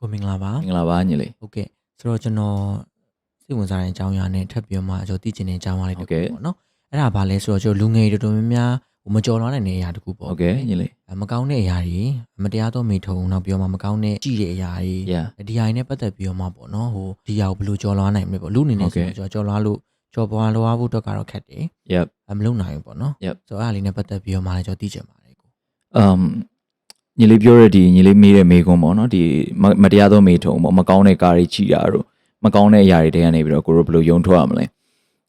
ကိုမင်္ဂလာပါမင်္ဂလာပါညီလေးဟုတ်ကဲ့ဆိုတော့ကျွန်တော်စိတ်ဝင်စားတဲ့အကြောင်းအရာနဲ့ထပ်ပြီးတော့မှကျွန်တော်သိချင်တဲ့အကြောင်းအရာလေးတစ်ခုပေါ့နော်အဲ့ဒါဘာလဲဆိုတော့ကျွန်တော်လူငယ်တွေတော်တော်များများဟိုမကြော်လွားနိုင်တဲ့အရာတစ်ခုပေါ့ဟုတ်ကဲ့ညီလေးအဲမကောင်းတဲ့အရာတွေမတရားသောမိထုံနောက်ပြီးတော့မှမကောင်းတဲ့ကြည့်တဲ့အရာတွေ yeah ဒီအရာတွေနဲ့ပတ်သက်ပြီးတော့မှပေါ့နော်ဟိုဒီအရာကိုဘယ်လိုကြော်လွားနိုင်မလဲပေါ့လူအနေနဲ့ဆိုတော့ကျွန်တော်ကြော်လွားလို့ကြော်ပွားလွားဖို့အတွက်ကတော့ခက်တယ် yep အမလုံနိုင်ဘူးပေါ့နော် Yep ဆိုတော့အဲ့ဒါလေးနဲ့ပတ်သက်ပြီးတော့မှလည်းကျွန်တော်သိချင်ပါတယ်ကို um ညီလေးပြောရတဲ့ဒီညီလေးမေးတဲ့မေးခွန်းပေါ့နော်ဒီမမတရားသောမေးထုံပေါ့မကောင်းတဲ့ကားတွေကြည်တာတို့မကောင်းတဲ့အရာတွေတဲကနေပြီးတော့ကိုတို့ဘယ်လိုယုံထွက်ရမလဲ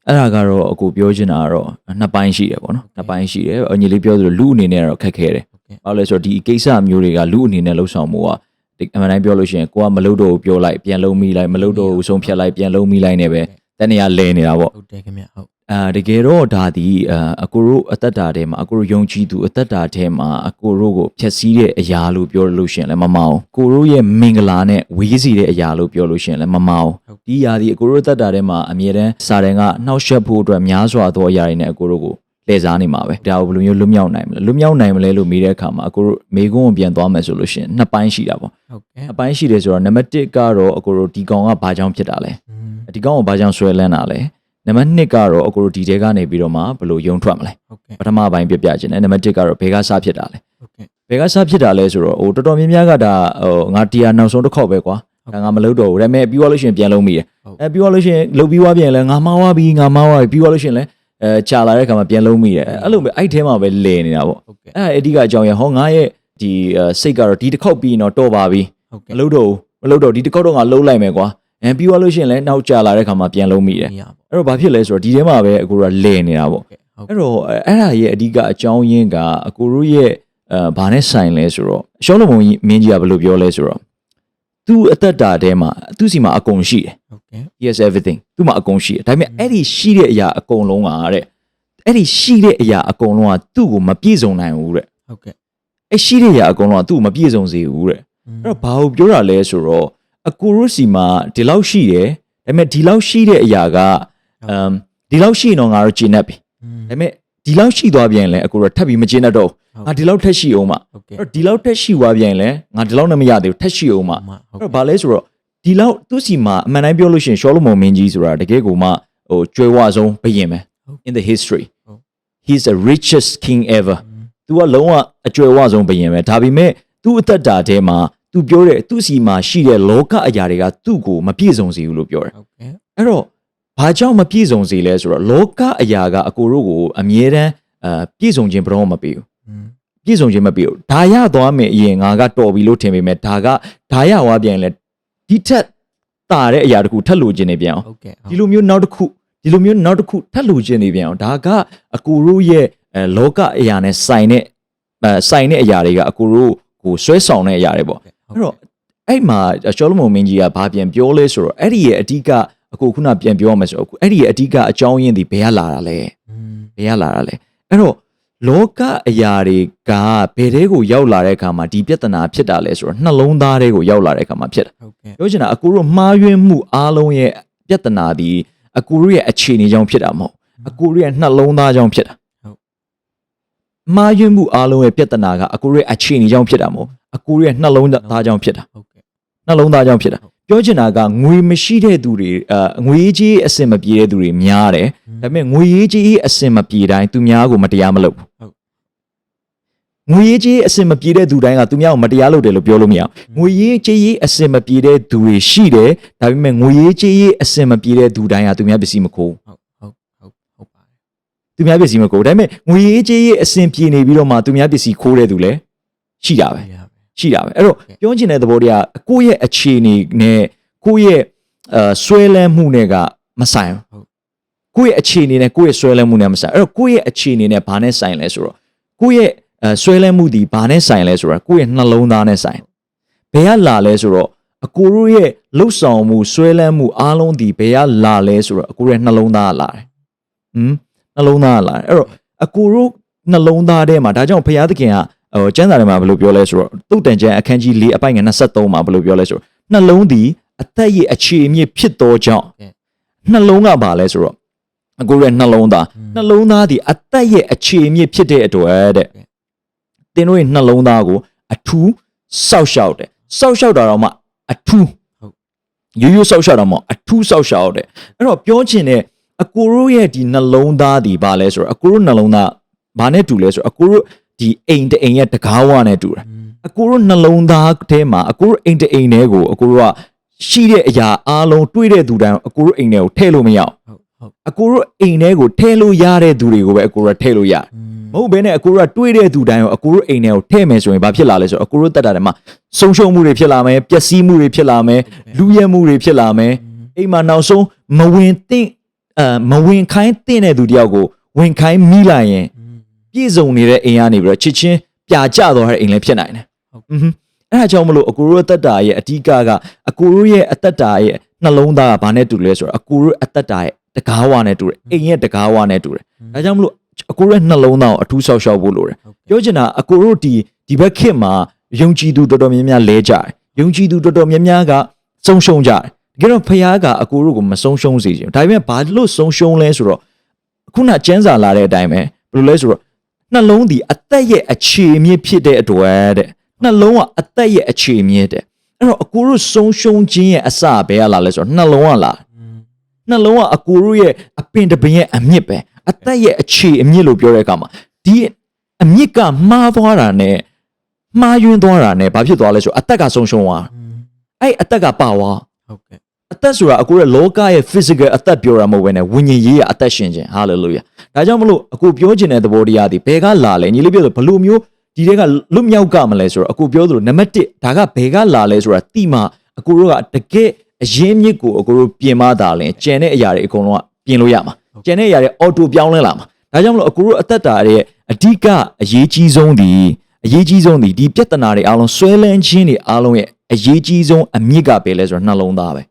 အဲ့ဒါကတော့အကိုပြောချင်တာကတော့နှစ်ပိုင်းရှိတယ်ပေါ့နော်နှစ်ပိုင်းရှိတယ်အညီလေးပြောသလိုလူအနေနဲ့ကတော့ခက်ခဲတယ်ဟုတ်ကဲ့ဘာလို့လဲဆိုတော့ဒီကိစ္စမျိုးတွေကလူအနေနဲ့လှုပ်ဆောင်မှုကဒီအမှန်တိုင်းပြောလို့ရှိရင်ကိုကမလုပ်တော့ဘူးပြောလိုက်ပြန်လုံးမိလိုက်မလုပ်တော့ဘူးဆုံးဖြတ်လိုက်ပြန်လုံးမိလိုက်နေပဲတနေ့ကလဲနေတာပေါ့ဟုတ်တယ်ခင်ဗျဟုတ် အာတကယ်တော့ဒါဒီအာအကိုတို့အသက်တာထဲမှာအကိုတို့ယုံကြည်သူအသက်တာထဲမှာအကိုတို့ကိုဖျက်ဆီးတဲ့အရာလို့ပြောလို့ရှိရင်လည်းမမအောင်ကိုတို့ရဲ့မင်္ဂလာနဲ့ဝေးစီတဲ့အရာလို့ပြောလို့ရှိရင်လည်းမမအောင်ဒီအရာဒီအကိုတို့အသက်တာထဲမှာအမြဲတမ်းစာတန်ကနှောက်ယှက်ဖို့အတွက်များစွာသောအရာတွေနဲ့အကိုတို့ကိုလှည့်စားနေမှာပဲဒါကိုဘယ်လိုမျိုးလွတ်မြောက်နိုင်မလဲလွတ်မြောက်နိုင်မလဲလို့မေးတဲ့အခါမှာအကိုတို့မေကုန်းကိုပြန်သွားမယ်ဆိုလို့ရှိရင်နှစ်ပိုင်းရှိတာပေါ့ဟုတ်ကဲ့နှစ်ပိုင်းရှိတယ်ဆိုတော့နံပါတ်1ကတော့အကိုတို့ဒီကောင်ကဘာကြောင့်ဖြစ်တာလဲอืมဒီကောင်ကိုဘာကြောင့်ဆွဲလန်းတာလဲ နံပါတ်2ကတော့အကိုတို့ဒီတဲကနေပြီးတော့မှဘယ်လိုယုံထွက်မလဲဟုတ်ကဲ့ပထမပိုင်းပြပြခြင်းနဲ့နံပါတ်1ကတော့ဘယ်ကစဖြစ်တာလဲဟုတ်ကဲ့ဘယ်ကစဖြစ်တာလဲဆိုတော့ဟိုတော်တော်များများကဒါဟိုငါတရားနောက်ဆုံးတစ်ခေါက်ပဲကွာဒါငါမလုပ်တော့ဘူးဒါပေမဲ့ပြီးသွားလို့ရှိရင်ပြန်လုံးမိတယ်အဲပြီးသွားလို့ရှိရင်လုပ်ပြီးသွားပြန်လဲငါမှားသွားပြီငါမှားသွားပြီပြီးသွားလို့ရှိရင်လဲအဲကြာလာတဲ့ခါမှာပြန်လုံးမိတယ်အဲ့လိုပဲအဲ့ထဲမှာပဲလဲနေတာပေါ့ဟုတ်ကဲ့အဲ့အဓိကအကြောင်းရဟောငါရဲ့ဒီစိတ်ကတော့ဒီတစ်ခေါက်ပြီးရင်တော့တော့ပါပြီဟုတ်မကဲ့လုပ်တော့ဘူးမလုပ်တော့ဒီတစ်ခေါက်တော့ငါလုံးလိုက်မယ်ကွာ အဲပြီးသွားလို့ရှိရင်လဲနောက်ကြာလာတဲ့ခါမှာပြန်လုံးမိတယ်နေရပေါ့အဲ့တော့ဘာဖြစ်လဲဆိုတော့ဒီထဲမှာပဲအကိုကလဲနေတာပေါ့ဟုတ်ကဲ့ဟုတ်အဲ့တော့အဲ့ဒါရဲ့အဓိကအကြောင်းရင်းကအကိုတို့ရဲ့အဲဘာနဲ့ဆိုင်လဲဆိုတော့ရှောင်းလုံးမုံကြီးမင်းကြီးကဘယ်လိုပြောလဲဆိုတော့သူ့အသက်တာထဲမှာသူ့စီမှာအကုန်ရှိတယ်ဟုတ်ကဲ့ he has everything သူ့မှာအကုန်ရှိတယ်ဒါပေမဲ့အဲ့ဒီရှိတဲ့အရာအကုန်လုံးကတဲ့အဲ့ဒီရှိတဲ့အရာအကုန်လုံးကသူ့ကိုမပြည့်စုံနိုင်ဘူးတဲ့ဟုတ်ကဲ့အဲ့ရှိတဲ့အရာအကုန်လုံးကသူ့ကိုမပြည့်စုံစေဘူးတဲ့အဲ့တော့ဘာကိုပြောတာလဲဆိုတော့ အကိုရုစီမှာဒီလောက်ရှိတယ်ဒါပေမဲ့ဒီလောက်ရှိတဲ့အရာကအမ်ဒီလောက်ရှိရင်တော့ငါတို့ကျင့်တတ်ပြီဒါပေမဲ့ဒီလောက်ရှိသွားပြန်ရင်လည်းအကိုရထပ်ပြီးမကျင့်တတ်တော့ဘူးငါဒီလောက်ထက်ရှိအောင်မဟုတ်ကဲ့အဲ့တော့ဒီလောက်ထက်ရှိသွားပြန်ရင်လည်းငါဒီလောက်နဲ့မရသေးဘူးထက်ရှိအောင်မဟုတ်အဲ့တော့ဘာလဲဆိုတော့ဒီလောက်သူ့စီမှာအမှန်တိုင်းပြောလို့ရှိရင်ရှောလမုန်မင်းကြီးဆိုတာတကယ်ကိုမှဟိုကျွဲဝဆုံးဘုရင်ပဲ in the history ဟုတ် he's the richest king ever သူကလုံးဝအကျွယ်ဝဆုံးဘုရင်ပဲဒါပေမဲ့သူ့အသက်တာထဲမှာ သူပြောတဲ့သူ့စီမှာရှိတဲ့လောကအရာတွေကသူ့ကိုမပြည့်စုံစေဘူးလို့ပြောတယ်ဟုတ်ကဲ့အဲ့တော့ဘာကြောင့်မပြည့်စုံစေလဲဆိုတော့လောကအရာကအကိုတို့ကိုအမြဲတမ်းအာပြည့်စုံခြင်းဘယ်တော့မှမပေးဘူးပြည့်စုံခြင်းမပေးဘူးဒါရသွားမယ်အရင်ငါကတော်ပြီလို့ထင်ပေမဲ့ဒါကဒါရသွားပြန်ရင်လဲဒီထက်တာတဲ့အရာတခုထပ်လို့ခြင်းနေပြန်အောင်ဟုတ်ကဲ့ဒီလိုမျိုးနောက်တစ်ခုဒီလိုမျိုးနောက်တစ်ခုထပ်လို့ခြင်းနေပြန်အောင်ဒါကအကူတို့ရဲ့အဲလောကအရာနဲ့ဆိုင်တဲ့အဲဆိုင်တဲ့အရာတွေကအကူတို့ကိုဆွဲဆောင်တဲ့အရာတွေပေါ့ အဲ့တော့အဲ့မှာရှောလမုန်မင်းကြီးကဘာပြန်ပြောလဲဆိုတော့အဲ့ဒီရဲ့အဓိကအကူခုနပြန်ပြောမယ်ဆိုတော့အဲ့ဒီရဲ့အဓိကအကြောင်းရင်းဒီဘယ်ကလာတာလဲဘယ်ကလာတာလဲအဲ့တော့လောကအရာတွေကဘယ်တဲကိုရောက်လာတဲ့အခါမှာဒီပြဿနာဖြစ်တာလဲဆိုတော့နှလုံးသားတွေကိုရောက်လာတဲ့အခါမှာဖြစ်တာဟုတ်ကဲ့ပြောချင်တာအကူတို့မှားယွင်းမှုအားလုံးရဲ့ပြဿနာဒီအကူတို့ရဲ့အခြေအနေကြောင့်ဖြစ်တာမဟုတ်အကူတို့ရဲ့နှလုံးသားကြောင့်ဖြစ်တာဟုတ်မှားယွင်းမှုအားလုံးရဲ့ပြဿနာကအကူတို့ရဲ့အခြေအနေကြောင့်ဖြစ်တာမဟုတ် အကူတို့ရဲ့နှလုံးသားကြောင့်ဖြစ်တာဟုတ်ကဲ့နှလုံးသားကြောင့်ဖြစ်တာပြောချင်တာကငွေမရှိတဲ့သူတွေအငွေကြီးအစင်မပြေတဲ့သူတွေများတယ်ဒါပေမဲ့ငွေကြီးအစင်မပြေတိုင်းသူများကိုမတရားမလုပ်ဘူးဟုတ်ငွေကြီးအစင်မပြေတဲ့သူတိုင်းကသူများကိုမတရားလုပ်တယ်လို့ပြောလို့မရဘူးငွေရေးကြေးရေးအစင်မပြေတဲ့သူတွေရှိတယ်ဒါပေမဲ့ငွေရေးကြေးရေးအစင်မပြေတဲ့သူတိုင်းကသူများပစ္စည်းမခိုးဟုတ်ဟုတ်ဟုတ်ဟုတ်ပါတယ်သူများပစ္စည်းမခိုးဒါပေမဲ့ငွေရေးကြေးရေးအစင်ပြေနေပြီးတော့မှသူများပစ္စည်းခိုးတဲ့သူလည်းရှိတာပဲ ရပါရှိတာပဲအဲ့တော့ပြောချင်တဲ့သဘောတရားကိုယ့်ရဲ့အခြေအနေနဲ့ကိုယ့်ရဲ့အဲဆွဲလန်းမှုနဲ့ကမဆိုင်ဘူးကိုယ့်ရဲ့အခြေအနေနဲ့ကိုယ့်ရဲ့ဆွဲလန်းမှုနဲ့မဆိုင်အဲ့တော့ကိုယ့်ရဲ့အခြေအနေနဲ့ဘာနဲ့ဆိုင်လဲဆိုတော့ကိုယ့်ရဲ့အဲဆွဲလန်းမှုဒီဘာနဲ့ဆိုင်လဲဆိုတော့ကိုယ့်ရဲ့နှလုံးသားနဲ့ဆိုင်ဘယ်ကလာလဲဆိုတော့အကိုတို့ရဲ့လှုပ်ဆောင်မှုဆွဲလန်းမှုအားလုံးဒီဘယ်ကလာလဲဆိုတော့အကိုရဲ့နှလုံးသားကလာတယ်ဟမ်နှလုံးသားကလာတယ်အဲ့တော့အကိုတို့နှလုံးသားထဲမှာဒါကြောင့်ဘုရားသခင်က ဟိုကျမ်းစာထဲမှာဘယ်လိုပြောလဲဆိုတော့တုတ်တန်ကျမ်းအခန်းကြီး၄အပိုင်ငယ်23မှာဘယ်လိုပြောလဲဆိုတော့နှလုံးသည်အသက်ရဲ့အခြေအမြစ်ဖြစ်သောကြောင့်နှလုံးကဘာလဲဆိုတော့အကိုရဲ့နှလုံးသားနှလုံးသားဒီအသက်ရဲ့အခြေအမြစ်ဖြစ်တဲ့အတွက်တဲ့သင်တို့ရဲ့နှလုံးသားကိုအထူးစောက်ရှောက်တယ်စောက်ရှောက်တာတော့မှအထူးရိုးရိုးဆောက်ရှောက်တော့မဟုတ်အထူးဆောက်ရှောက်တဲ့အဲ့တော့ပြောချင်တဲ့အကိုတို့ရဲ့ဒီနှလုံးသားဒီဘာလဲဆိုတော့အကိုတို့နှလုံးသားဘာနဲ့တူလဲဆိုတော့အကိုတို့ ဒီအိမ်တအိမ်ရဲ့တကားဝနဲ့တူတယ်အကိုတို့နှလုံးသားထဲမှာအကိုတို့အိမ်တအိမ်ထဲကိုအကိုတို့ကရှိတဲ့အရာအားလုံးတွေးတဲ့သူတိုင်းအကိုတို့အိမ်ထဲကိုထည့်လို့မရအောင်ဟုတ်ဟုတ်အကိုတို့အိမ်ထဲကိုထည့်လို့ရတဲ့သူတွေကိုပဲအကိုတို့ကထည့်လို့ရတယ်မဟုတ်ဘဲနဲ့အကိုတို့ကတွေးတဲ့သူတိုင်းကိုအကိုတို့အိမ်ထဲကိုထည့်မယ်ဆိုရင်ဘာဖြစ်လာလဲဆိုတော့အကိုတို့တက်တာတွေမှာဆုံးရှုံးမှုတွေဖြစ်လာမယ်ပျက်စီးမှုတွေဖြစ်လာမယ်လူရဲမှုတွေဖြစ်လာမယ်အိမ်မှာနောက်ဆုံးမဝင်သင့်အဲမဝင်ခိုင်းသင့်တဲ့သူတယောက်ကိုဝင်ခိုင်းမိလိုက်ရင် ပြည့်စုံနေတဲ့အင်အားနေပြီးတော့ချစ်ချင်းပြာကျသွားတဲ့အိမ်လည်းဖြစ်နိုင်တယ်ဟုတ်အဲ့ဒါကြောင့်မလို့အကိုရိုးအသက်တာရဲ့အဓိကကအကိုရိုးရဲ့အသက်တာရဲ့နှလုံးသားကဘာနဲ့တူလဲဆိုတော့အကိုရိုးအသက်တာရဲ့တကားဝါနဲ့တူတယ်အိမ်ရဲ့တကားဝါနဲ့တူတယ်ဒါကြောင့်မလို့အကိုရိုးရဲ့နှလုံးသားကိုအထူးဆောက်ရှောက်ဖို့လိုတယ်ပြောချင်တာအကိုရိုးဒီဒီဘက်ခေတ်မှာယုံကြည်သူတော်တော်များများလဲကြတယ်ယုံကြည်သူတော်တော်များများကဆုံးရှုံးကြတယ်တကယ်တော့ဖခင်ကအကိုရိုးကိုမဆုံးရှုံးစေချင်ဒါပေမဲ့ဘာလို့ဆုံးရှုံးလဲဆိုတော့ခုနကျမ်းစာလာတဲ့အတိုင်းပဲဘယ်လိုလဲဆိုတော့ နှလုံးဒီအသက်ရဲ့အခြေအမြစ်ဖြစ်တဲ့အတွက်တဲ့နှလုံးကအသက်ရဲ့အခြေအမြစ်တဲ့အဲ့တော့အကိုတို့ဆုံးရှုံးခြင်းရဲ့အစဘယ်ကလာလဲဆိုတော့နှလုံးကလာနှလုံးကအကိုတို့ရဲ့အပင်တပင်ရဲ့အမြစ်ပဲအသက်ရဲ့အခြေအမြစ်လို့ပြောတဲ့အခါမှာဒီအမြစ်ကမှားသွားတာနဲ့မှားယွင်းသွားတာနဲ့ဘာဖြစ်သွားလဲဆိုတော့အသက်ကဆုံးရှုံးသွားအဲ့အသက်ကပါသွားဟုတ်ကဲ့ အသက်ဆိုတာအခုရဲ့လောကရဲ့ physical အသက်ပြောတာမဟုတ်ဘဲနဲ့ဝိညာဉ်ရေးရအသက်ရှင်ခြင်း hallelujah ဒါကြောင့်မလို့အခုပြောချင်တဲ့သဘောတရားဒီဘယ်ကလာလဲညီလေးပြောဆိုဘယ်လိုမျိုးဒီတွေကလွတ်မြောက်ကမလဲဆိုတော့အခုပြောသလိုနံပါတ်1ဒါကဘယ်ကလာလဲဆိုတာတိမှအခုတို့ကတကယ်အရင်းမြစ်ကိုအခုတို့ပြင်မတာလဲကျန်တဲ့အရာတွေအကုန်လုံးကပြင်လို့ရမှာကျန်တဲ့အရာတွေ auto ပြောင်းလဲလာမှာဒါကြောင့်မလို့အခုတို့အသက်တာရဲ့အဓိကအရေးကြီးဆုံးဒီအရေးကြီးဆုံးဒီဒီပြဿနာတွေအားလုံးဆွဲလန်းခြင်းတွေအားလုံးရဲ့အရေးကြီးဆုံးအမြစ်ကပဲလဲဆိုတော့နှလုံးသားပဲဟုတ်ကဲ့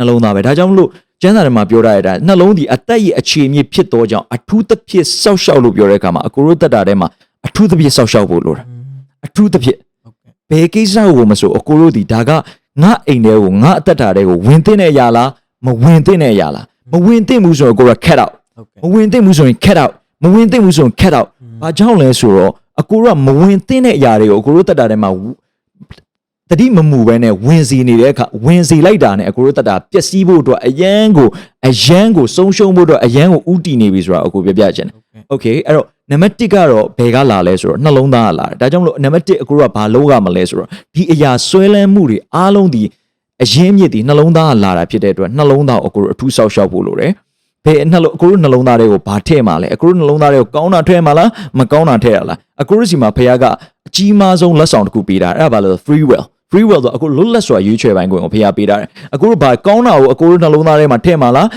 နှလုံးသားပဲဒါကြောင့်မလို့ကျမ်းစာထဲမှာပြောထားရတာနှလုံးဒီအသက်ရဲ့အခြေအမြစ်ဖြစ်သောကြောင့်အထူးသဖြင့်စောက်ရှောက်လို့ပြောတဲ့အခါမှာအကိုရိုတက်တာထဲမှာအထူးသဖြင့်စောက်ရှောက်ဖို့လိုတာအထူးသဖြင့်ဟုတ်ကဲ့ဘယ်ကိစ္စကိုမဆိုအကိုရိုဒီဒါကငါအိမ်ထဲကိုငါအသက်တာထဲကိုဝင်သင့်တဲ့အရာလားမဝင်သင့်တဲ့အရာလားမဝင်သင့်ဘူးဆိုတော့ကိုရို cat out ဟုတ်ကဲ့မဝင်သင့်ဘူးဆိုရင် cat out မဝင်သင့်ဘူးဆိုရင် cat out ဘာကြောင့်လဲဆိုတော့အကိုရိုကမဝင်သင့်တဲ့အရာတွေကိုအကိုရိုတက်တာထဲမှာ တတိမမူပဲနဲ့ဝင်စီနေတဲ့အခါဝင်စီလိုက်တာနဲ့အကိုရိုတက်တာပျက်စီးဖို့အတွက်အယမ်းကိုအယမ်းကိုဆုံးရှုံးဖို့အတွက်အယမ်းကိုဥတီနေပြီဆိုတာအကိုပြပြချင်တယ်ဟုတ်ကဲ့ okay အဲ့တော့နံပါတ်1ကတော့ဘယ်ကလာလဲဆိုတော့နှလုံးသားကလာတယ်ဒါကြောင့်မလို့နံပါတ်1အကိုကဘာလုပ်ရမလဲဆိုတော့ဒီအရာဆွဲလန်းမှုတွေအားလုံးဒီအရင်မြစ်ဒီနှလုံးသားကလာတာဖြစ်တဲ့အတွက်နှလုံးသားကိုအကိုအထူးဆောက်ရှောက်ဖို့လိုတယ်ဘယ်နှလုံးအကိုတို့နှလုံးသားတွေကိုဘာထည့်မှာလဲအကိုတို့နှလုံးသားတွေကိုကောင်းတာထည့်မှာလားမကောင်းတာထည့်ရလားအကိုတို့စီမှာဖခင်ကအကြီးမားဆုံးလက်ဆောင်တစ်ခုပေးတာအဲ့ဒါဘာလဲ free will free will ဆိုအကိုလွတ်လပ်စွာရွေးချယ်ပိုင်ခွင့်ကိုဖခင်ပေးတာတယ်အကိုတို့ဘာကောင်းတာကိုအကိုတို့နှလုံးသားထဲမှာထည့်မှာလား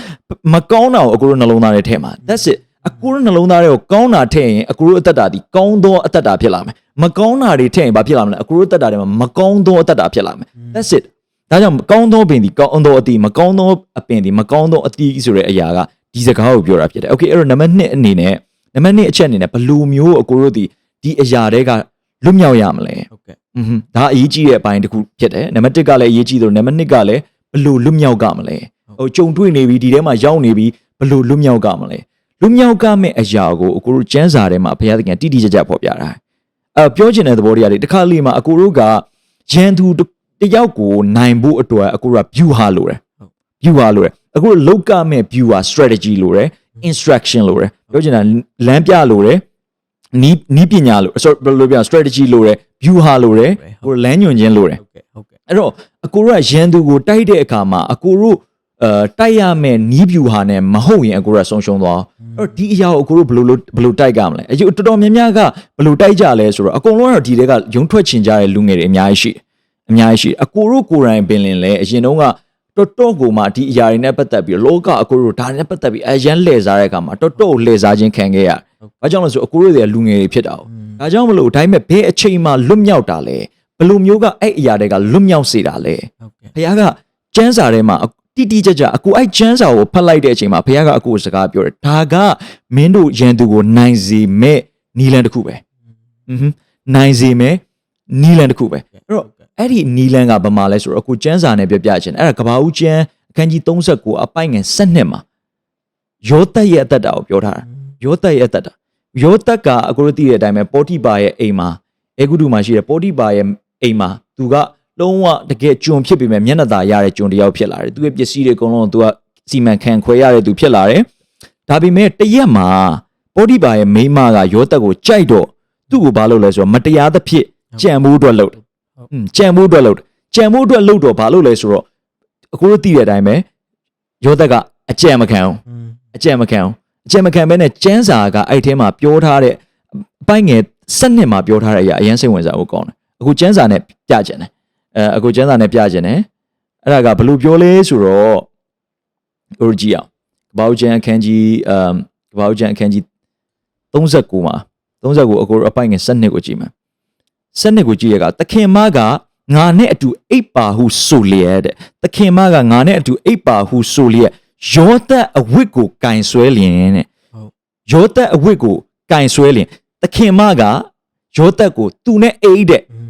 မကောင်းတာကိုအကိုတို့နှလုံးသားထဲထည့်မှာ that's it အကူတို့နှလုံးသားတွေကိုကောင်းတာထည့်ရင်အကူတို့အသက်တာဒီကောင်းသောအသက်တာဖြစ်လာမယ်မကောင်းတာတွေထည့်ရင်ဘာဖြစ်လာမလဲအကူတို့အသက်တာတွေမှာမကောင်းသောအသက်တာဖြစ်လာမယ် that's it ဒါကြောင့်ကောင်းသောပင်ဒီကောင်းသောအတိမကောင်းသောအပင်ဒီမကောင်းသောအတိဆိုတဲ့အရာကဒီစကားကိုပြောတာဖြစ်တယ် okay အဲ့တော့နံပါတ်1အနေနဲ့နံပါတ်2အချက်အနေနဲ့ဘယ်လိုမျိုးအကူတို့ဒီဒီအရာတွေက လွတ်မြောက်ရမလဲဟုတ်ကဲ့อืมဒါအရေးကြီးတဲ့အပိုင်းတစ်ခုဖြစ်တယ်နံပါတ်1ကလည်းအရေးကြီးတယ်နံပါတ်2ကလည်းဘယ်လိုလွတ်မြောက်ကမလဲဟိုကြုံတွေ့နေပြီဒီထဲမှာရောက်နေပြီဘယ်လိုလွတ်မြောက်ကမလဲလွတ်မြောက်ကမဲ့အရာကိုအကိုတို့ကျမ်းစာထဲမှာဘုရားသခင်တိတိကျကျဖော်ပြတာအဲပြောချင်တဲ့သဘောတရားတွေတစ်ခါလေမှာအကိုတို့ကရန်သူတစ်ယောက်ကိုနိုင်ဖို့အတွက်အကိုတို့က view ဟာလိုတယ် view ဟာလိုတယ်အကိုတို့လောက်ကမဲ့ view ဟာ strategy လိုတယ် instruction လိုတယ်ပြောချင်တာလမ်းပြလိုတယ် နီးနီးပညာလို sorry ဘယ်လိုပြော strategy လိုတယ် view ဟာလိုတယ်ကိုလမ်းညွှန်ခြင်းလိုတယ်ဟုတ်ကဲ့ဟုတ်ကဲ့အဲ့တော့အကိုတို့ကရန်သူကိုတိုက်တဲ့အခါမှာအကိုတို့အဲတိုက်ရမဲ့နီးဗျူဟာနဲ့မဟုတ်ရင်အကိုတို့ကဆုံးရှုံးသွားအဲ့တော့ဒီအရာကိုအကိုတို့ဘယ်လိုလုပ်ဘယ်လိုတိုက်ကြမလဲအကျတော်တော်များများကဘယ်လိုတိုက်ကြလဲဆိုတော့အကုန်လုံးကတော့ဒီတွေကရုံထွက်ချင်ကြတဲ့လူငယ်တွေအများကြီးရှိတယ်အများကြီးရှိတယ်အကိုတို့ကိုယ်တိုင်ပင်လင်လဲအရင်တုန်းက တော်တော်ကိုမှဒီအရာတွေနဲ့ပတ်သက်ပြီးလောကအကိုတို့ဒါနဲ့ပတ်သက်ပြီးအရန်လှည့်စားတဲ့အခါမှာတော်တော်ကိုလှည့်စားခြင်းခံခဲ့ရတယ်။ဘာကြောင့်လဲဆိုအကိုတို့တွေကလူငယ်တွေဖြစ်တာ။ဒါကြောင့်မလို့ဒါပေမဲ့ဘယ်အချိန်မှလွတ်မြောက်တာလဲဘယ်လိုမျိုးကအဲ့အရာတွေကလွတ်မြောက်စေတာလဲဟုတ်ကဲ့ဘုရားကကျမ်းစာထဲမှာတိတိကျကျအကူအဲ့ကျမ်းစာကိုဖတ်လိုက်တဲ့အချိန်မှာဘုရားကအကူကိုစကားပြောတယ်ဒါကမင်းတို့ရန်သူကိုနိုင်စေမဲ့နီလန်တစ်ခုပဲอือဟึနိုင်စေမဲ့နီလန်တစ်ခုပဲအဲ့တော့ အဲ့ဒီနီလန်ကဘာမှလဲဆိုတော့အခုကျမ်းစာနဲ့ပြပြချင်တယ်အဲ့ဒါကဘာဦးကျမ်းအခန်းကြီး39အပိုင်ငယ်7မှာယောသက်ရဲ့အသက်တာကိုပြောထားတာယောသက်ရဲ့အသက်တာယောသက်ကအခုတို့သိတဲ့အတိုင်းပဲပေါတိပါရဲ့အိမ်မှာအေဂုတုမှာရှိတဲ့ပေါတိပါရဲ့အိမ်မှာသူကလုံးဝတကယ်ကျွန်ဖြစ်ပေမဲ့မျက်နှာသာရတဲ့ကျွန်တစ်ယောက်ဖြစ်လာတယ်သူရဲ့ပစ္စည်းတွေအကုန်လုံးသူကစီမံခန့်ခွဲရတဲ့သူဖြစ်လာတယ်ဒါပေမဲ့တရက်မှာပေါတိပါရဲ့မိန်းမကယောသက်ကိုကြိုက်တော့သူ့ကိုဘာလုပ်လဲဆိုတော့မတရားသဖြင့်ကြံမှုအတွက်လုပ်တယ်อืม ကြံမှုအတွက်လုပ်တယ်ကြံမှုအတွက်လုပ်တော့ဘာလုပ်လဲဆိုတော့အခုတို့သိတဲ့အတိုင်းပဲယောသက်ကအကြံမခံဘူးอืมအကြံမခံအောင်အကြံမခံဘဲနဲ့ကျန်းစာကအဲ့ထဲမှာပြောထားတဲ့အပိုင်းငယ်စနစ်မှာပြောထားတဲ့အရာအရင်စိတ်ဝင်စားဖို့ကောင်းတယ်အခုကျန်းစာနဲ့ပြကျင်တယ်အဲအခုကျန်းစာနဲ့ပြကျင်တယ်အဲ့ဒါကဘယ်လိုပြောလဲဆိုတော့ကိုကြည့်အောင်ကပောက်ကျန်အခန်းကြီးအမ်ကပောက်ကျန်အခန်းကြီး39မှာ39အခုအပိုင်းငယ်စနစ်ကိုကြည့်မယ် စနစ်ကိုကြည့်ရကသခင်မကငါနဲ့အတူအိပ်ပါဟုဆိုလျက်တဲ့သခင်မကငါနဲ့အတူအိပ်ပါဟုဆိုလျက်ယောသက်အဝတ်ကိုကင်ဆွဲလျင်တဲ့ဟုတ်ယောသက်အဝတ်ကိုကင်ဆွဲလျင်သခင်မကယောသက်ကိုသူနဲ့အိတ်တဲ့อืม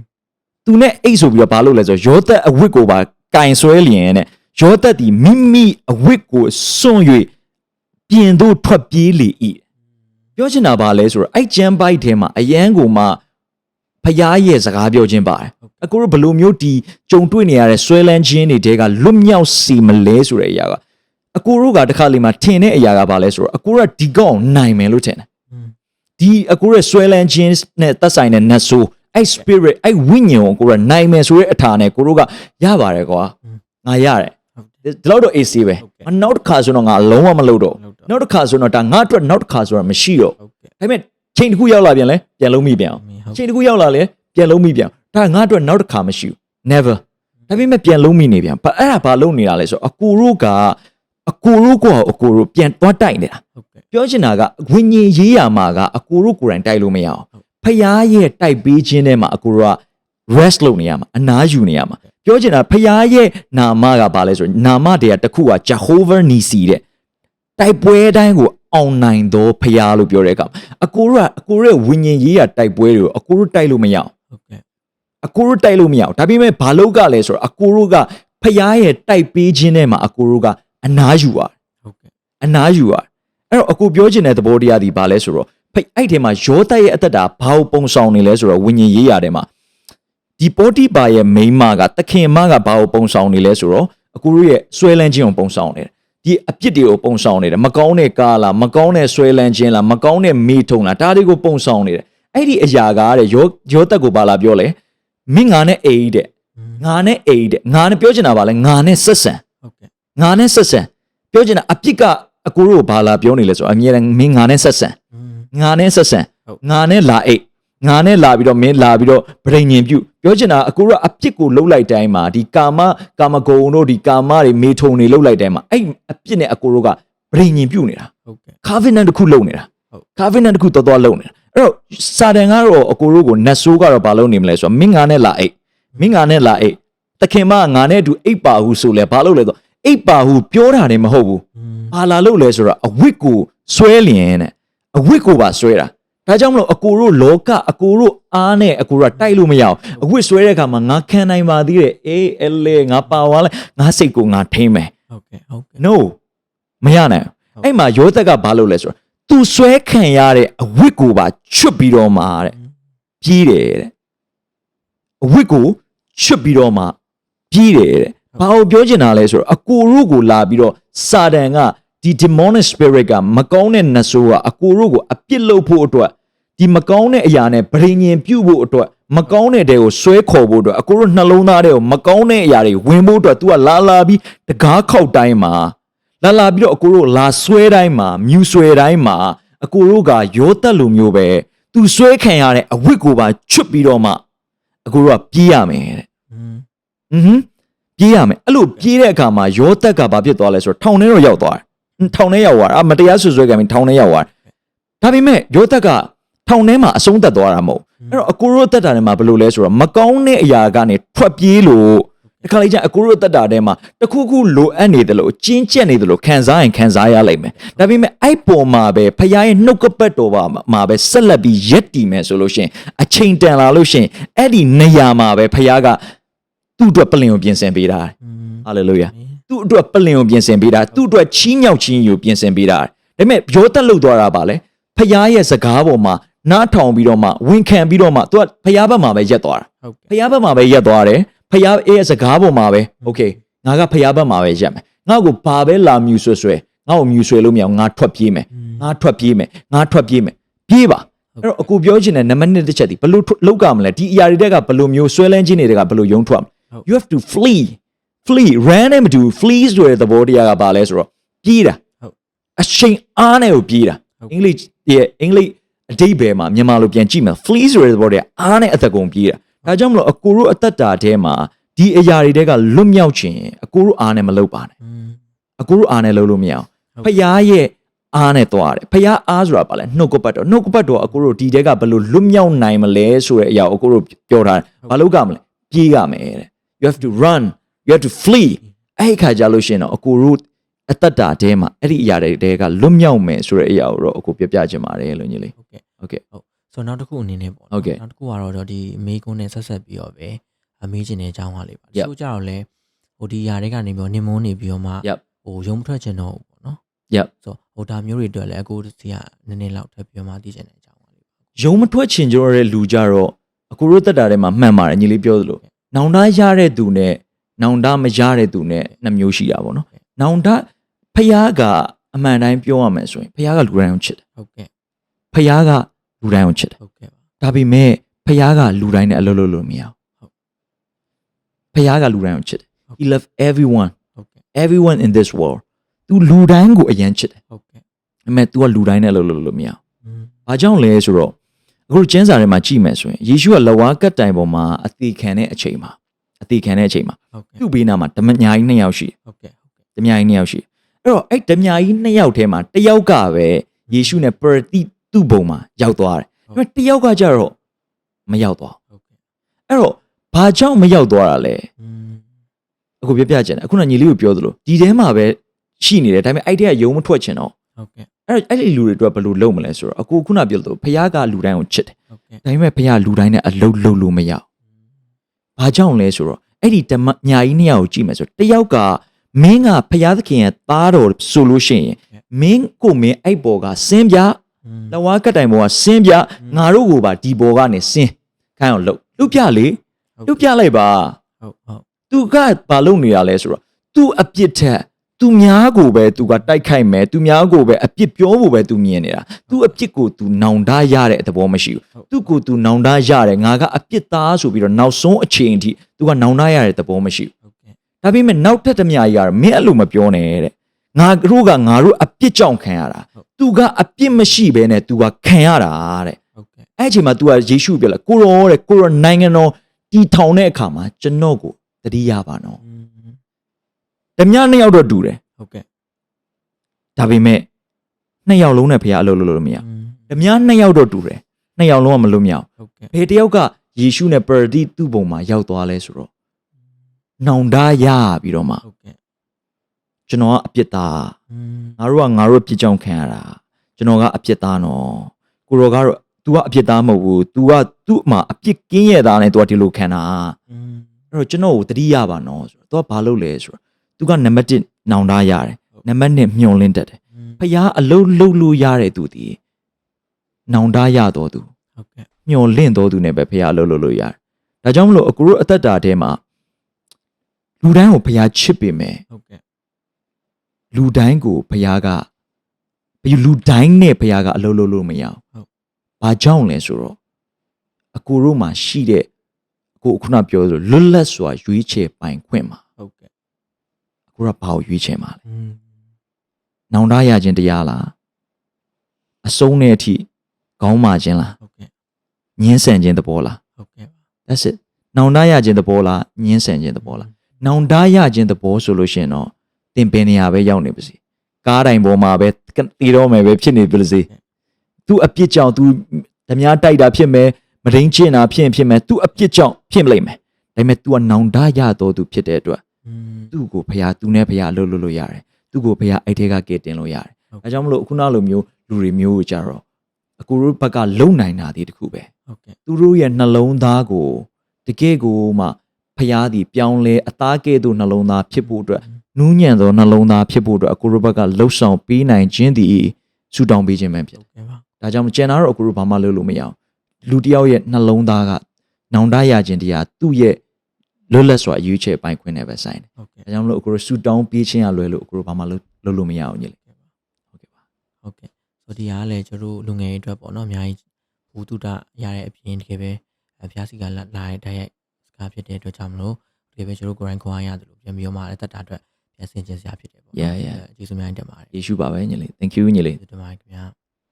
သူနဲ့အိတ်ဆိုပြီးတော့ဘာလုပ်လဲဆိုတော့ယောသက်အဝတ်ကိုပါကင်ဆွဲလျင်တဲ့ယောသက်ဒီမိမိအဝတ်ကိုစွန့်၍ပြင်သို့ထွက်ပြေးလေ၏ပြောချင်တာဘာလဲဆိုတော့အဲ့ကျမ်းပိုက်ထဲမှာအယံကိုမှ ဖျားရဲ့စကားပြောခြင်းပါတယ်အခုတို့ဘယ်လိုမျိုးဒီကြုံတွေ့နေရတဲ့ဆွဲလန်းခြင်းတွေတဲကလွတ်မြောက်စီမလဲဆိုတဲ့အရာကအကိုတို့ကတစ်ခါလေမှထင်တဲ့အရာကဘာလဲဆိုတော့အကိုကဒီကောင်နိုင်မယ်လို့ထင်တယ်อืมဒီအကိုရဲ့ဆွဲလန်းခြင်းနဲ့သက်ဆိုင်တဲ့နတ်ဆိုးအဲ့ spirit အဲ့ဝိညာဉ်ကိုကိုရနိုင်မယ်ဆိုတဲ့အထာနဲ့ကိုတို့ကရပါတယ်ကွာငါရတယ်ဟုတ်တယ်ဒီလောက်တော့ AC ပဲဟုတ်ကဲ့အနောက်တစ်ခါဆိုတော့ငါလုံးဝမလုပ်တော့မလုပ်တော့နောက်တစ်ခါဆိုတော့ဒါငါအတွက်နောက်တစ်ခါဆိုတော့မရှိတော့ဟုတ်ကဲ့ဒါပေမဲ့ ချိန်တစ်ခုရောက်လာပြန်လဲပြန်လုံးမိပြန်အောင်ဟုတ်ချိန်တစ်ခုရောက်လာလဲပြန်လုံးမိပြန်အောင်ဒါငါအတွက်နောက်တစ်ခါမရှိဘူး never ဒါပေမဲ့ပြန်လုံးမိနေပြန်ဘာအဲ့ဒါဘာလုံးနေတာလဲဆိုတော့အကိုတို့ကအကိုတို့ကအကိုတို့ပြန်သွားတိုက်နေတာဟုတ်ကဲ့ပြောချင်တာကဝိညာဉ်ရေးရမှာကအကိုတို့ကိုယ်တိုင်တိုက်လို့မရအောင်ဖျားရဲ့တိုက်ပေးခြင်းထဲမှာအကိုတို့က rest လုပ်နေရမှာအနားယူနေရမှာပြောချင်တာဖျားရဲ့နာမကဘာလဲဆိုရင်နာမတရားတစ်ခုက Jehovah Nisi တဲ့တိုက်ပွဲတိုင်းကို အောင်နိုင်သောဖျားလို့ပြောတဲ့အခါအကိုတို့ကအကိုတို့ရဲ့ဝိညာဉ်ရေးရတိုက်ပွဲတွေကိုအကိုတို့တိုက်လို့မရအောင်ဟုတ်ကဲ့အကိုတို့တိုက်လို့မရအောင်ဒါပေမဲ့ဘာလို့ကလဲဆိုတော့အကိုတို့ကဖျားရဲ့တိုက်ပေးခြင်းထဲမှာအကိုတို့ကအနားယူရတယ်ဟုတ်ကဲ့အနားယူရအဲ့တော့အခုပြောချင်တဲ့သဘောတရားဒီဘာလဲဆိုတော့ဖိတ်အဲ့ထဲမှာယောသရဲ့အသက်တာဘာကိုပုံဆောင်နေလဲဆိုတော့ဝိညာဉ်ရေးရတယ်မှာဒီပိုတိပါရဲ့မိန်းမကသခင်မကဘာကိုပုံဆောင်နေလဲဆိုတော့အခုတို့ရဲ့ဆွဲလန်းခြင်းကိုပုံဆောင်နေတယ် ဒီအပြစ်တွေကိုပုံဆောင်နေတယ်မကောင်းတဲ့ကားလားမကောင်းတဲ့ဆွဲလန်းခြင်းလားမကောင်းတဲ့မိထုံလားဒါတွေကိုပုံဆောင်နေတယ်အဲ့ဒီအရာကားတဲ့ရောရောတက်ကိုဘာလာပြောလဲမင်းငါနဲ့အိတဲ့ငါနဲ့အိတဲ့ငါနဲ့ပြောချင်တာဗာလဲငါနဲ့ဆက်ဆံဟုတ်ကဲ့ငါနဲ့ဆက်ဆံပြောချင်တာအပြစ်ကအကိုတို့ဘာလာပြောနေလဲဆိုအမြဲတမ်းမင်းငါနဲ့ဆက်ဆံငါနဲ့ဆက်ဆံငါနဲ့လာအိတ် ငါနဲ့လာပြီးတော့မင်းလာပြီးတော့ဗြိဉ္ဉ်ပြုပြောချင်တာအကိုတို့ကအပြစ်ကိုလှုပ်လိုက်တိုင်းမှာဒီကာမကာမဂုဏ်တို့ဒီကာမတွေမေထုံတွေလှုပ်လိုက်တိုင်းမှာအဲ့အပြစ်နဲ့အကိုတို့ကဗြိဉ္ဉ်ပြုနေတာဟုတ်ကဲ့ covenant တစ်ခုလှုပ်နေတာဟုတ် covenant တစ်ခုတော်တော်လှုပ်နေတာအဲ့တော့စာတန်ကတော့အကိုတို့ကိုနတ်ဆိုးကတော့ဘာလုပ်နေမလဲဆိုတော့မင်းငါနဲ့လာအိတ်မင်းငါနဲ့လာအိတ်တခင်မကငါနဲ့အတူအိတ်ပါဟုဆိုလဲဘာလုပ်လဲဆိုတော့အိတ်ပါဟုပြောတာနေမဟုတ်ဘူးอืมဘာလာလို့လဲဆိုတော့အဝစ်ကိုဆွဲလျင်တဲ့အဝစ်ကိုပါဆွဲတာ ဒါကြောင့်မလို့အကိုတို့လောကအကိုတို့အားနဲ့အကိုတို့ကတိုက်လို့မရအောင်အဝစ်ဆွဲတဲ့အခါမှာငါခံနိုင်ပါသေးတယ်အေးအလေငါပါသွားလဲငါစိတ်ကိုငါထိမ့်မယ်ဟုတ်ကဲ့ဟုတ်ကဲ့ no မရနိုင်ဟုတ်ဘူးအဲ့မှာယောသက်ကဘာလုပ်လဲဆိုတော့သူဆွဲခံရတဲ့အဝစ်ကိုပါချွတ်ပြီးတော့မှတဲ့ပြေးတယ်တဲ့အဝစ်ကိုချွတ်ပြီးတော့မှပြေးတယ်တဲ့ဘာကိုပြောချင်တာလဲဆိုတော့အကိုတို့ကိုလာပြီးတော့စာတန်က ဒီ demonic spirit ကမကောင်းတဲ့နတ်ဆိုးကအကိုတို့ကိုအပြစ်လုပ်ဖို့အတွက်ဒီမကောင်းတဲ့အရာနဲ့ဗရင်ညင်ပြုတ်ဖို့အတွက်မကောင်းတဲ့တဲကိုဆွဲခေါ်ဖို့အတွက်အကိုတို့နှလုံးသားတွေကိုမကောင်းတဲ့အရာတွေဝင်ဖို့အတွက် तू ကလာလာပြီးတကားခောက်တိုင်းမှာလာလာပြီးတော့အကိုတို့လာဆွဲတိုင်းမှာမြူဆွဲတိုင်းမှာအကိုတို့ကရောတက်လိုမျိုးပဲသူဆွဲခံရတဲ့အဝတ်ကိုပါချွတ်ပြီးတော့မှအကိုတို့ကပြေးရမယ်တဲ့อืมပြေးရမယ်အဲ့လိုပြေးတဲ့အခါမှာရောတက်ကဘာဖြစ်သွားလဲဆိုတော့ထောင်ထဲတော့ရောက်သွားတယ် ထောင်ထဲရောက်သွားတာအမတရားဆွဆွဲကံပြီးထောင်ထဲရောက်သွားတယ်ဒါပေမဲ့ရောတက်ကထောင်ထဲမှာအဆုံးသက်သွားတာမဟုတ်ဘူးအဲ့တော့အကိုတို့တက်တာထဲမှာဘယ်လိုလဲဆိုတော့မကောင်းတဲ့အရာကနေထွက်ပြေးလို့တခါလေကျရင်အကိုတို့တက်တာထဲမှာတစ်ခုခုလိုအပ်နေတယ်လို့ကျင်းကျက်နေတယ်လို့ခံစားရင်ခံစားရလိမ့်မယ်ဒါပေမဲ့အဲ့ပေါ်မှာပဲဖခင်ရဲ့နှုတ်ကပတ်တော်ပါမှာပဲဆက်လက်ပြီးရက်တည်မယ်ဆိုလို့ရှိရင်အချိန်တန်လာလို့ရှိရင်အဲ့ဒီနေရာမှာပဲဖခင်ကသူ့အတွက်ပလင်ကိုပြင်ဆင်ပေးတာอืมဟာလေလုယာ သူ့အတွက်ပလင်ကိုပြင်ဆင်ပေးတာသူ့အတွက်ချီးမြှောက်ခြင်းကိုပြင်ဆင်ပေးတာဒါပေမဲ့ရောတက်လုတ်သွားတာပါလေဖခင်ရဲ့စကားပေါ်မှာနားထောင်ပြီးတော့မှဝန်ခံပြီးတော့မှသူကဖခင်ဘက်မှာပဲရက်သွားတာ ဟုတ် ဖ ကဲ့ ခင်ဘက်မှာပဲရက်သွားတယ်ဖ ဖျားအေးရဲ့စကားပေါ်မှာပဲโอเคငါကဖျားဘက်မှာပဲရက်မယ်ငါ့ကိုဘာပဲလာမြူဆွဲဆွဲငါ့ကိုမြူဆွဲလို့မရအောင်ငါထွက်ပြေးမယ်ငါထွက်ပြေးမယ်ငါထွက်ပြေးမယ်ပြေးပါအဲ့တော့အကူပြောချင်တဲ့နံပါတ်1တစ်ချက်ဒီဘယ်လိုလောက်ကမလဲဒီအရာတွေတက်ကဘယ်လိုမျိုးဆွဲလန်းခြင်းတွေကဘယ်လိုယုံထွက်မလဲ you have to flee flee ran နဲ့မတူ flee ဆိုတဲ့သဘောတရားကဘာလဲဆိုတော့ပြေးတာဟုတ်အချိန်အားနဲ့ကိုပြေးတာဟုတ်အင်္ဂလိပ်ရဲ့အင်္ဂလိပ်အတိတ်ဘယ်မှာမြန်မာလိုပြန်ကြည့်မယ် flee ဆိုတဲ့သဘောတရားအားနဲ့အသက်ကုန်ပြေးတာဒါကြောင့်မလို့အကိုတို့အသက်တာထဲမှာဒီအရာတွေတဲကလွတ်မြောက်ခြင်းအကိုတို့အားနဲ့မလုပ်ပါနဲ့อืมအကိုတို့အားနဲ့လုပ်လို့မရအောင်ဟုတ်ဖျားရဲ့အားနဲ့သွားတယ်ဖျားအားဆိုတာပါလဲနှုတ်ကပတ်တော်နှုတ်ကပတ်တော်အကိုတို့ဒီတဲကဘယ်လိုလွတ်မြောက်နိုင်မလဲဆိုတဲ့အရာကိုအကိုတို့ပြောထားတယ်ဘာလို့ကမလဲပြေးရမယ်တဲ့ you have to run you have to flee အဲ့ဒီခါကြလို့ရှရင်တော့အကိုတို့အသက်တာထဲမှာအဲ့ဒီအရာတွေတဲကလွတ်မြောက်မယ်ဆိုတဲ့အရာကိုတော့အကိုပြပြချင်ပါတယ်လို့ညီလေးဟုတ်ကဲ့ဟုတ်ကဲ့ဆိုတော့နောက်တစ်ခုအနေနဲ့ပေါ့ဟုတ်ကဲ့နောက်တစ်ခုကတော့ဒီအမေကွန်းနဲ့ဆက်ဆက်ပြီးတော့ပဲအမေးချင်တဲ့အကြောင်းပါလေးပါ Yep. ဆိုကြတော့လဲဟိုဒီຢာတွေကနေပြီးတော့နင်မုန်းနေပြီးတော့မှ Yep. ဟိုရုံမထွက်ချင်တော့ဘူးပေါ့နော် Yep. ဆိုဟိုဒါမျိုးတွေအတွက်လည်းအကိုစီကနည်းနည်းလောက်ထပ်ပြီးတော့မှသိချင်တဲ့အကြောင်းပါလေးပါယုံမထွက်ချင်ကြတဲ့လူကြတော့အကိုတို့တက်တာထဲမှာမှန်ပါတယ်ညီလေးပြောသလိုနောင်တရတဲ့သူနဲ့ နောင်တမရတဲ့သူနဲ့နှစ်မျိုးရှိတာပေါ့နော်နောင်တဖျားကအမှန်တိုင်းပြောရမယ်ဆိုရင်ဖျားကလူတိုင်းကိုချစ်တယ် ဟုတ်ကဲ့ ဖျားကလူတိုင်းကိုချစ်တယ် ဟုတ်ကဲ့ပါ ဒါပေမဲ့ဖျားကလူတိုင်းနဲ့အလုပ်လုပ်လို့မရ ဟုတ် ဘူးဖျားကလူတိုင်းကိုချစ်တယ် ဟုတ် he love everyone ဟုတ်ကဲ့ everyone in this world သူလူတိုင်းကိုအရင်ချစ်တယ် ဟုတ်ကဲ့ ဒါပေမဲ့ तू ကလူတိုင်းနဲ့အလုပ်လုပ်လို့မရဘူး อืม ။ဘာကြောင့်လဲဆိုတော့အခုကျမ်းစာထဲမှာကြည့်မယ်ဆိုရင်ယေရှုကလဝါကတ်တိုင်ပေါ်မှာအသေးခံတဲ့အချိန်မှာ အသေးခံတဲ့အချိန်မှာဟုတ်ကဲ့သူ့ဘေးနားမှာဓမ္မညာကြီးနှစ်ယောက်ရှိတယ်ဟုတ်ကဲ့ဟုတ်ကဲ့။ဓမ္မညာကြီးနှစ်ယောက်ရှိတယ်။အဲ့တော့အဲ့ဓမ္မညာကြီးနှစ်ယောက်ထဲမှာတစ်ယောက်ကပဲယေရှုနဲ့ပရတိသူ့ဘုံမှာရောက်သွားတယ်။ဒါပေမဲ့တစ်ယောက်ကကြတော့မရောက်သွားဟုတ်ကဲ့ဘူး။အဲ့တော့ဘာကြောင့်မရောက်သွားတာလဲอืม။အခုပြပြချင်တယ်။အခုနညီလေးကိုပြောသလိုဒီထဲမှာပဲရှိနေတယ်ဒါပေမဲ့အဲ့ဒီကယုံမထွက်ချင်တော့ဟုတ်ကဲ့အဲ့တော့အဲ့ဒီလူတွေအတွက်ဘယ်လိုလုပ်မလဲဆိုတော့အခုခုနပြောသလိုဖခင်ကလူတိုင်းကိုချစ်တယ်ဟုတ်ကဲ့ဒါပေမဲ့ဖခင်လူတိုင်းနဲ့အလုံးလုံးလို့မရဘူး။ ဘာကြောင့်လဲဆိုတော့အဲ့ဒီဓမ္မညာကြီးနှစ်ယောက်ကိုကြည့်မယ်ဆိုတော့တစ်ယောက်ကမင်းကဖခင်သခင်ရဲ့သားတော်ဆိုလို့ရှိရင်မင်းကိုမင်းအဲ့ဘော်ကဆင်းပြอืมလဝါကတိုင်ဘော်ကဆင်းပြငါတို့ကိုပါဒီဘော်ကနေဆင်းခိုင်းအောင်လုပ်လူပြလေလူပြလိုက်ပါဟုတ်ဟုတ်သူကဘာလုပ်နေတာလဲဆိုတော့သူအပြစ်ထက် သူများကိုပဲသူကတိုက်ခိုက်မယ်သူများကိုပဲအပြစ်ပြောဖို့ပဲသူမြင်နေတာသူအပြစ်ကိုသူနောင်တရတဲ့သဘောမရှိဘူးသူကိုသူနောင်တရတယ်ငါကအပြစ်သားဆိုပြီးတော့နောက်ဆုံးအချိန်အထိသူကနောင်တရတဲ့သဘောမရှိဘူး ဟုတ်ကဲ့ ဒါပေမဲ့နောက်ထပ်တစ်မြာကြီးကတော့မင်းအဲ့လိုမပြောနဲ့တဲ့ငါတို့ကငါတို့အပြစ်ကြောင့်ခံရတာသူကအပြစ်မရှိဘဲနဲ့သူကခံရတာတဲ့ ဟုတ်ကဲ့ အဲ့အချိန်မှာ तू ကယေရှုပြောလာကိုရောတဲ့ကိုရောနိုင်ငံတော်တီထောင်တဲ့အခါမှာကျွန်တော်ကိုတတိယပါနော် อืม ဓမြနှစ်ယောက်တော့တူတယ်ဟုတ်ကဲ့ဒါပေမဲ့နှစ်ယောက်လုံးနဲ့ဖះအလုပ်လုပ်လို့မရဓမြနှစ်ယောက်တော့တူတယ်နှစ်ယောက်လုံးကမလို့မရဟုတ်ကဲ့ဘယ်တယောက်ကယေရှုနဲ့ပရဒီသူ့ဘုံမှာရောက်သွားလဲဆိုတော့နှောင်တရပြီးတော့မှဟုတ်ကဲ့ကျွန်တော်ကအပြစ်သားငါတို့ကငါတို့ပြစ်ကြောင်ခံရတာကျွန်တော်ကအပြစ်သားနော်ကိုရောကတော့ तू ကအပြစ်သားမဟုတ်ဘူး तू ကသူ့မှာအပြစ်ကင်းရတာနဲ့ तू ကဒီလိုခံတာအဲ့တော့ကျွန်တော်ကိုတတိရပါနော်ဆိုတော့ तू ကဘာလုပ်လဲဆိုတော့ तू ကနံပါတ်1နောင်တရတယ်နံပါတ်2မျောလင်းတတ်တယ် อืม ဖျားအလုံးလုံးလို့ရတဲ့သူဒီနောင်တရတော်သူ ဟုတ်ကဲ့ မျောလင့်တော်သူနဲ့ပဲဖျားအလုံးလုံးလို့ရတယ်ဒါကြောင့်မလို့အကူတို့အသက်တာထဲမှာလူတိုင်းကိုဖျားချစ်ပေမယ် ဟုတ်ကဲ့ လူတိုင်းကိုဖျားကဘယ်လူတိုင်းနဲ့ဖျားကအလုံးလုံးလို့မရဘူးဘာကြောင့်လဲဆိုတော့အကူတို့မှာရှိတဲ့အကူခုနပြောဆိုလွတ်လပ်စွာရွေးချယ်ပိုင်ခွင့်မှာ ဟုတ်ကဲ့ အခုတော့ဘာကိုရွေးချယ်မှာလဲနောင်တရခြင်းတရားလားအဆုံးနဲ့အထိခေါင်းမာခြင်းလားဟုတ်ကဲ့ညှင်းဆန်ခြင်းသဘောလားဟုတ်ကဲ့ that's it နောင်တရခြင်းသဘောလားညှင်းဆန်ခြင်းသဘောလားနောင်တရခြင်းသဘောဆိုလို့ရှိရင်တော့တင်ပင်နေရပဲရောက်နေပါစေကားတိုင်ပေါ်မှာပဲတည်တော့မယ်ပဲဖြစ်နေပါစေသူအပြစ်ကြောင့်သူဓမြတိုက်တာဖြစ်မယ်မရင်းကျင်တာဖြစ်ရင်ဖြစ်မယ်သူအပြစ်ကြောင့်ဖြစ်မလိမ့်မယ်ဒါပေမဲ့ तू ကနောင်တရတော်သူဖြစ်တဲ့အတွက် သူ့ကိုဖះသူနဲ့ဖះလှုပ်လှုပ်လို့ရတယ်သူ့ကိုဖះအဲ့ထဲကကဲတင်လို့ရတယ်ဟုတ်ဒါကြောင့်မလို့အခုနလိုမျိုးလူတွေမျိုးကိုကြတော့အကူတို့ဘက်ကလုံနိုင်တာဒီတခုပဲဟုတ်ကဲ့သူတို့ရဲ့နှလုံးသားကိုတကယ့်ကိုမှဖះသည်ပြောင်းလဲအသားကဲ့သို့နှလုံးသားဖြစ်ဖို့အတွက်နူးညံ့သောနှလုံးသားဖြစ်ဖို့အတွက်အကူတို့ဘက်ကလှုပ်ဆောင်ပေးနိုင်ခြင်းသည်ဆူတောင်းပေးခြင်းပဲဖြစ်ဟုတ်ကဲ့ပါဒါကြောင့်ကျန်တာတော့အကူတို့ဘာမှလုပ်လို့မရအောင်လူတစ်ယောက်ရဲ့နှလုံးသားကနောင်တရခြင်းတရားသူ့ရဲ့ လွတ်လပ်စွာရွေးချယ်ပိုင်ခွင့်နဲ့ပဲဆိုင်တယ်ဟုတ်ကဲ့ဒါကြောင့်မလို့အခုတို့ဆူတောင်းပြေးချင်းရလွယ်လို့အခုတို့ဘာမှလုပ်လုပ်လို့မရအောင်ညီလေးဟုတ်ကဲ့ပါဟုတ်ကဲ့ဆိုဒီကလည်းကျွန်တော်တို့လူငယ်တွေအတွက်ပေါ့နော်အများကြီးဘူတုဒရတဲ့အပြင်တကယ်ပဲအဖျားစီကလာလာတဲ့တိုက်ရိုက်စကားဖြစ်တဲ့အတွက်ကြောင့်မလို့တကယ်ပဲကျွန်တော်တို့ကိုယ်တိုင်ခွန်အားရတယ်လို့ပြန်ပြီးတော့မှလည်းတက်တာအတွက်ပြန်ဆင်ကျင်စရာဖြစ်တယ်ပေါ့ Yeah, yeah. ကျေးဇူးများတင်ပါတယ်ယေရှုပါပဲညီလေး thank you ညီလေးကျေးဇူးတင်ပါတယ်ခင်ဗျာ